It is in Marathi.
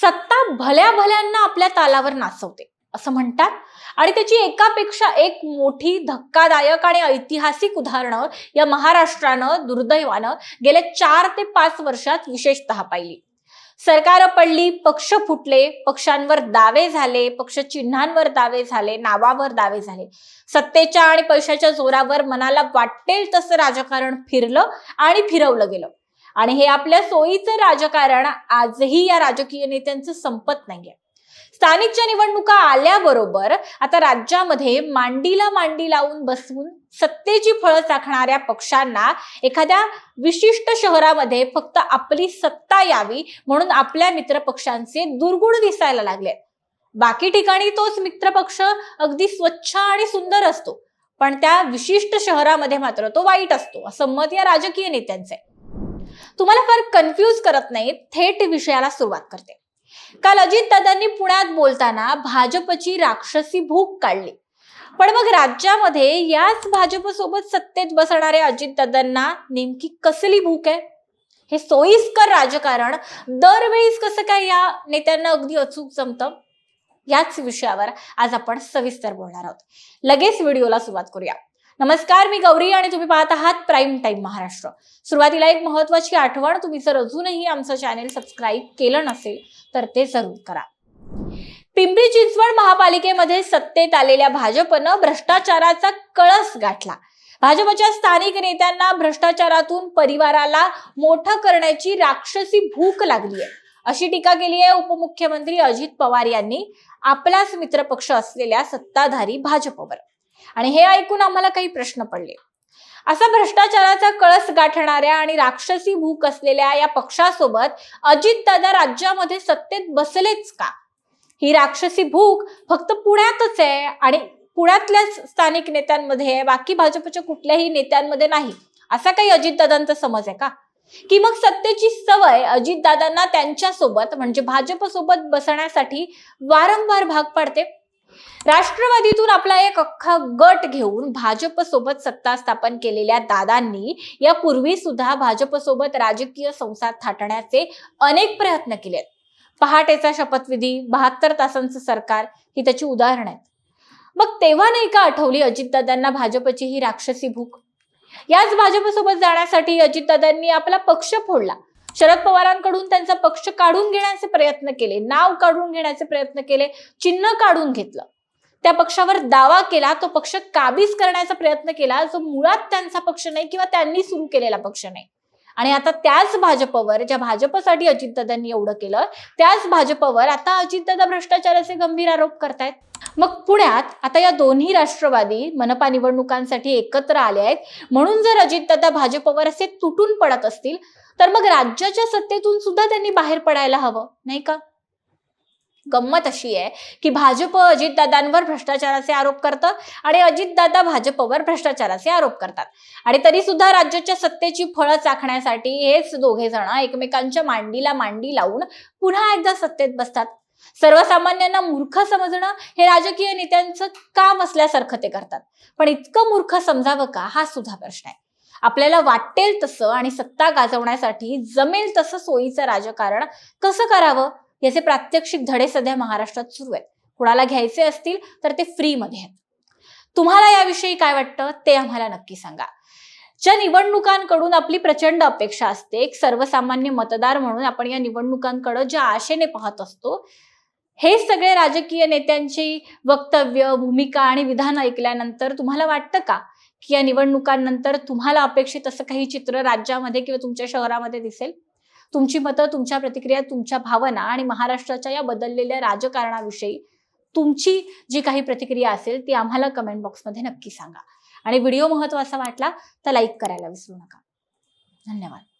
सत्ता भल्या भल्यांना आपल्या तालावर नाचवते असं म्हणतात. आणि त्याची एकापेक्षा एक मोठी धक्कादायक आणि ऐतिहासिक उदाहरणं या महाराष्ट्रानं दुर्दैवानं गेल्या चार ते पाच वर्षात विशेषतः पाहिली. सरकार पडली पक्ष फुटले पक्षांवर दावे झाले पक्ष चिन्हांवर दावे झाले नावावर दावे झाले. सत्तेच्या आणि पैशाच्या जोरावर मनाला वाटेल तसं राजकारण फिरलं आणि फिरवलं गेलं. आणि हे आपल्या सोयीचं राजकारण आजही या राजकीय नेत्यांचं संपत नाहीये. स्थानिकच्या निवडणुका आल्याबरोबर आता राज्यामध्ये मांडीला मांडी लावून बसवून सत्तेची फळं चाखणाऱ्या पक्षांना एखाद्या विशिष्ट शहरामध्ये फक्त आपली सत्ता यावी म्हणून आपल्या मित्रपक्षांचे दुर्गुण दिसायला लागले. बाकी ठिकाणी तोच मित्रपक्ष अगदी स्वच्छ आणि सुंदर असतो पण त्या विशिष्ट शहरामध्ये मात्र तो वाईट असतो असं मत या राजकीय नेत्यांचे तुम्हाला फार कन्फ्यूज करत नाही थेट विषयाला सुरुवात करते. काल अजित दादांनी पुण्यात बोलताना भाजपची राक्षसी भूक काढली. पण मग राज्यामध्ये याच भाजपसोबत सत्तेत बसणाऱ्या अजितदादांना नेमकी कसली भूक आहे? हे सोयीस्कर राजकारण दरवेळीस कसं काय या नेत्यांना अगदी अचूक जमतं? याच विषयावर आज आपण सविस्तर बोलणार आहोत. लगेच व्हिडिओला सुरुवात करूया. नमस्कार मी गौरी आणि तुम्ही पाहत आहात प्राईम टाईम महाराष्ट्र. सुरुवातीला एक महत्वाची आठवण तुम्ही जर अजूनही आमचं चॅनेल सबस्क्राईब केलं नसेल तर ते जरूर करा. पिंपरी चिंचवड महापालिकेमध्ये सत्तेत आलेल्या भाजपनं भ्रष्टाचाराचा कळस गाठला. भाजपच्या स्थानिक नेत्यांना भ्रष्टाचारातून परिवाराला मोठं करण्याची राक्षसी भूक लागली आहे. अशी टीका केली आहे उपमुख्यमंत्री अजित पवार यांनी. आपलाच मित्रपक्ष असलेल्या सत्ताधारी भाजपवर. आणि हे ऐकून आम्हाला काही प्रश्न पडले. असा भ्रष्टाचाराचा कळस गाठणाऱ्या आणि राक्षसी भूक असलेल्या या पक्षासोबत अजितदादा राज्यामध्ये सत्तेत बसलेच का? ही राक्षसी भूक फक्त पुण्यातच आहे आणि पुण्यातल्याच स्थानिक नेत्यांमध्ये आहे बाकी भाजपच्या कुठल्याही नेत्यांमध्ये नाही असा काही अजितदादांचा समज आहे का? की मग सत्तेची सवय अजितदादांना त्यांच्यासोबत म्हणजे भाजपसोबत बसण्यासाठी वारंवार भाग पाडते? राष्ट्रवादीतून आपला एक अख्खा गट घेऊन भाजप सोबत सत्ता स्थापन केलेल्या दादांनी यापूर्वी सुद्धा भाजप सोबत राजकीय संसार थाटण्याचे अनेक प्रयत्न केलेत पहाटेचा शपथविधी बहात्तर तासांचं सरकार ही त्याची उदाहरण आहेत. मग तेव्हा नाही का आठवली अजितदादांना भाजपची ही राक्षसी भूक? याच भाजपसोबत जाण्यासाठी अजितदादांनी आपला पक्ष फोडला. शरद पवारांकडून त्यांचा पक्ष काढून घेण्याचे प्रयत्न केले नाव काढून घेण्याचे प्रयत्न केले चिन्ह काढून घेतलं. त्या पक्षावर दावा केला तो पक्ष काबीज करण्याचा प्रयत्न केला जो मुळात त्यांचा पक्ष नाही किंवा त्यांनी सुरू केलेला पक्ष नाही. आणि आता त्याच भाजपवर ज्या भाजपसाठी अजितदादांनी एवढं केलं त्याच भाजपवर आता अजितदादा भ्रष्टाचाराचे गंभीर आरोप करतायत. मग पुण्यात आता या दोन्ही राष्ट्रवादी मनपा निवडणुकांसाठी एकत्र आले आहेत. म्हणून जर अजितदादा भाजपवर असे तुटून पडत असतील तर मग राज्याच्या सत्तेतून सुद्धा त्यांनी बाहेर पडायला हवं नाही का? गंमत अशी आहे की भाजप अजितदादांवर भ्रष्टाचाराचे आरोप करतं आणि अजितदादा भाजपवर भ्रष्टाचाराचे आरोप करतात. आणि तरी सुद्धा राज्याच्या सत्तेची फळं चाखण्यासाठी हेच दोघे जण एकमेकांच्या मांडीला मांडी लावून पुन्हा एकदा सत्तेत बसतात. सर्वसामान्यांना मूर्ख समजणं हे राजकीय नेत्यांचं काम असल्यासारखं ते करतात. पण इतकं मूर्ख समजावं का? हा सुद्धा प्रश्न आहे. आपल्याला वाटेल तसं आणि सत्ता गाजवण्यासाठी जमेल तसं सोयीचं राजकारण कसं करावं? याचे प्रात्यक्षिक धडे सध्या महाराष्ट्रात सुरू आहेत. कुणाला घ्यायचे असतील तर ते फ्रीमध्ये आहेत. तुम्हाला याविषयी काय वाटतं? ते आम्हाला नक्की सांगा. ज्या निवडणुकांकडून आपली प्रचंड अपेक्षा असते एक सर्वसामान्य मतदार म्हणून आपण या निवडणुकांकडे ज्या आशेने पाहत असतो हे सगळे राजकीय नेत्यांची वक्तव्य भूमिका आणि विधान ऐकल्यानंतर तुम्हाला वाटतं का की या निवडणुकांनंतर तुम्हाला अपेक्षित असं काही चित्र राज्यामध्ये किंवा तुमच्या शहरामध्ये दिसेल? तुमची मतं तुमच्या प्रतिक्रिया तुमच्या भावना आणि महाराष्ट्राच्या या बदललेल्या राजकारणाविषयी तुमची जी काही प्रतिक्रिया असेल ती आम्हाला कमेंट बॉक्समध्ये नक्की सांगा. आणि व्हिडिओ महत्त्वाचा वाटला तर लाईक करायला विसरू नका. धन्यवाद.